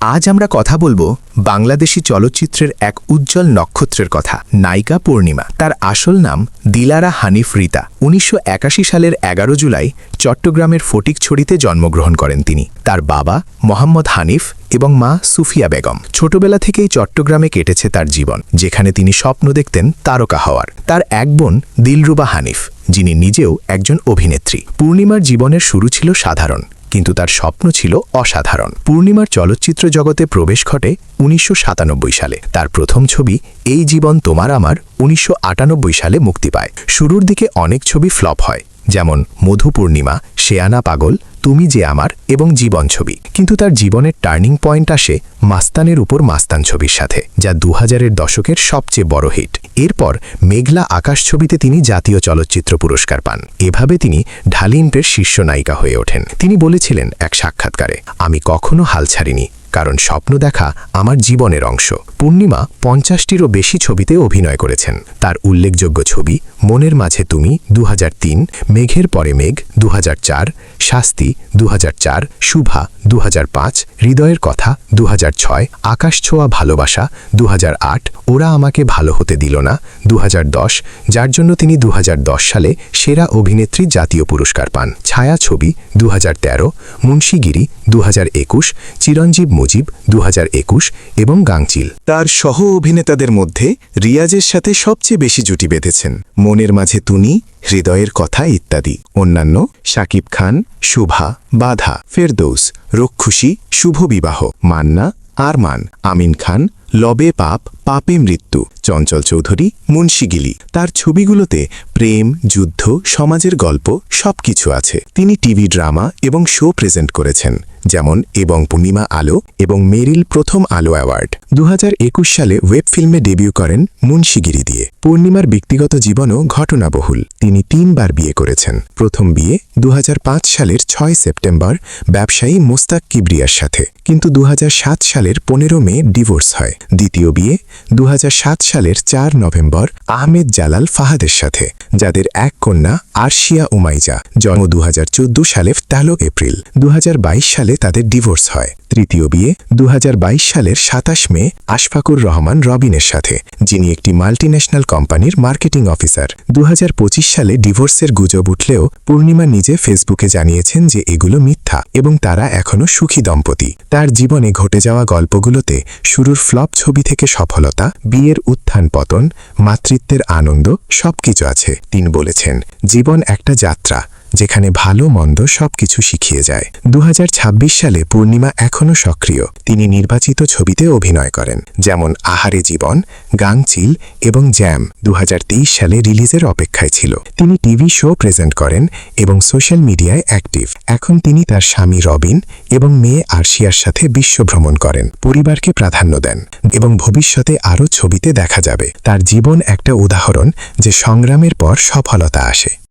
আজ আমরা কথা বলব বাংলাদেশি চলচ্চিত্রের এক উজ্জ্বল নক্ষত্রের কথা, নায়িকা পূর্ণিমা। তার আসল নাম দিলারা হানিফ রিতা। উনিশশো একাশি সালের এগারো জুলাই চট্টগ্রামের ফটিকছড়িতে জন্মগ্রহণ করেন তিনি। তার বাবা মোহাম্মদ হানিফ এবং মা সুফিয়া বেগম। ছোটবেলা থেকেই চট্টগ্রামে কেটেছে তার জীবন, যেখানে তিনি স্বপ্ন দেখতেন তারকা হওয়ার। তার এক বোন দিলরুবা হানিফ, যিনি নিজেও একজন অভিনেত্রী। পূর্ণিমার জীবনের শুরু ছিল সাধারণ। কিন্তু তার স্বপ্ন ছিল অসাধারণ। পূর্ণিমার চলচ্চিত্র জগতে প্রবেশ ঘটে উনিশশো সাতানব্বই সালে। তার প্রথম ছবি, এই জীবন তোমার আমার উনিশশো আটানব্বই সালে মুক্তি পায়। শুরুর দিকে অনেক ছবি ফ্লপ হয়, যেমন মধু পূর্ণিমা শেয়ানা পাগল তুমি যে আমার এবং জীবন ছবি। কিন্তু তার জীবনের টার্নিং পয়েন্ট আসে মাস্তানের উপর মাস্তান ছবির সাথে, যা দু হাজারের দশকের সবচেয়ে বড় হিট। এরপর মেঘলা আকাশ ছবিতে তিনি জাতীয় চলচ্চিত্র পুরস্কার পান। এভাবে তিনি ঢালিম্পের শীর্ষ নায়িকা হয়ে ওঠেন। তিনি বলেছিলেন এক সাক্ষাৎকারে, আমি কখনো হাল ছাড়িনি, কারণ স্বপ্ন দেখা আমার জীবনের অংশ। পূর্ণিমা পঞ্চাশটিরও বেশি ছবিতে অভিনয় করেছেন। তার উল্লেখযোগ্য ছবি মনের মাঝে তুমি দু হাজার তিন, মেঘের পরে মেঘ দু হাজার চার, শাস্তি দু শুভা দু হাজার পাঁচ, হৃদয়ের কথা দু আকাশ ছোঁয়া ভালোবাসা দুহাজার আট, ওরা আমাকে ভালো হতে দিল না দুহাজার দশ, যার জন্য তিনি দু হাজার দশ সালে সেরা অভিনেত্রী জাতীয় পুরস্কার পান। ছায়া ছবি দু মুন্সিগিরি দু হাজার একুশ, চিরঞ্জীব মুজিব দু হাজার একুশ এবং গাংচিল তার সহ অভিনেতাদের মধ্যে রিয়াজের সাথে সবচেয়ে বেশি জুটি বেঁধেছেন মনের মাঝে তুনি হৃদয়ের কথা ইত্যাদি। অন্যান্য শাকিব খান, শুভা, বাধা, ফেরদৌস রক্ষুষী শুভ বিবাহ। মান্না, আরমান, আমিন খান লবে পাপ, পাপে মৃত্যু, চঞ্চল চৌধুরী মুন্সিগিলি তার ছবিগুলোতে প্রেম, যুদ্ধ, সমাজের গল্প সবকিছু আছে। তিনি টিভি ড্রামা এবং শো প্রেজেন্ট করেছেন, যেমন এবং পূর্ণিমা আলো এবং মেরিল প্রথম আলো অ্যাওয়ার্ড। দু হাজার একুশ সালে ওয়েব ফিল্মে ডেবিউ করেন মুন্সিগিরি দিয়ে। পূর্ণিমার ব্যক্তিগত জীবনও ঘটনাবহুল। তিনি তিনবার বিয়ে করেছেন। প্রথম বিয়ে দু হাজার পাঁচ সালের ছয় সেপ্টেম্বর ব্যবসায়ী মোস্তাক কিবরিয়ার সাথে। কিন্তু দু হাজার সাত সালের পনেরো মে ডিভোর্স হয়। দ্বিতীয় বিয়ে দু হাজার সাত সালের চার নভেম্বর আহমেদ জালাল ফাহাদের সাথে, যাদের এক কন্যা আরশিয়া উমাইজা, জন্ম দু সালে তেরো এপ্রিল। দু হাজার বাইশ সালে তাদের ডিভোর্স হয়। তৃতীয় বিয়ে দু হাজার বাইশ সালের সাতাশ মে আশফাকুর রহমান রবিনের সাথে, যিনি একটি মাল্টিন্যাশনাল কোম্পানির মার্কেটিং অফিসার। দু হাজার পঁচিশ সালে ডিভোর্সের গুজব উঠলেও পূর্ণিমা নিজে ফেসবুকে জানিয়েছেন যে এগুলো মিথ্যা এবং তারা এখনও সুখী দম্পতি। তার জীবনে ঘটে যাওয়া গল্পগুলোতে শুরুর ফ্লপ ছবি থেকে সফলতা, বিয়ের উত্থান পতন, মাতৃত্বের আনন্দ সবকিছু আছে। তিনি বলেছেন, জীবন একটা যাত্রা, যেখানে ভালো, মন্দ সবকিছু শিখিয়ে যায়। দু হাজার ছাব্বিশ সালে পূর্ণিমা এখনও সক্রিয়। তিনি নির্বাচিত ছবিতে অভিনয় করেন, যেমন আহারে জীবন গাংচিল এবং জ্যাম দু হাজার তেইশ সালে রিলিজের অপেক্ষায় ছিল। তিনি টিভি শো প্রেজেন্ট করেন এবং সোশ্যাল মিডিয়ায় অ্যাক্টিভ। এখন তিনি তার স্বামী রবিন এবং মেয়ে আরশিয়ার সাথে বিশ্ব ভ্রমণ করেন, পরিবারকে প্রাধান্য দেন এবং ভবিষ্যতে আরও ছবিতে দেখা যাবে। তার জীবন একটা উদাহরণ যে সংগ্রামের পর সফলতা আসে।